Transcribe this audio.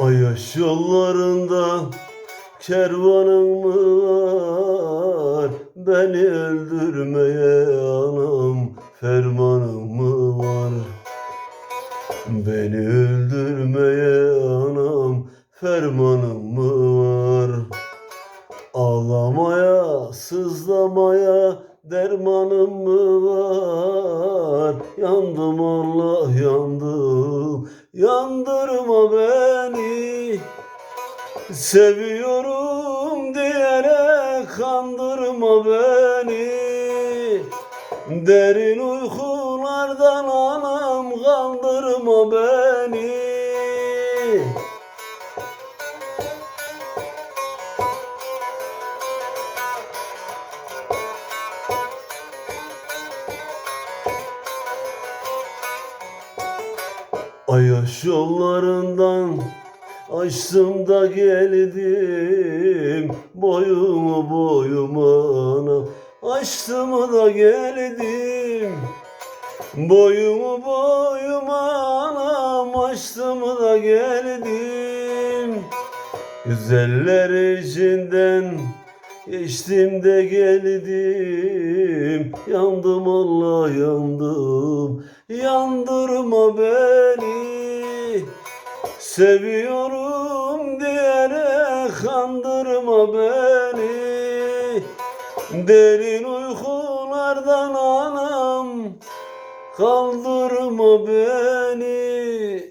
Ayaş yollarında kervanın mı var? Beni öldürmeye anam fermanın mı var? Beni öldürmeye anam fermanın mı var? Ağlamaya, sızlamaya dermanım mı var? Yandım Allah yandım, yandırma beni. Seviyorum diyerek kandırma beni. Derin uykulardan anam kaldırma beni. Ayaş yollarından açtım da geldim boyumu boyuma anam açtım da geldim boyumu boyuma anam açtım da geldim güzeller içinden geçtim de geldim. Yandım Allah yandım yandırma beni Seviyorum diyerek kandırma beni. Derin uykulardan anam kaldırma beni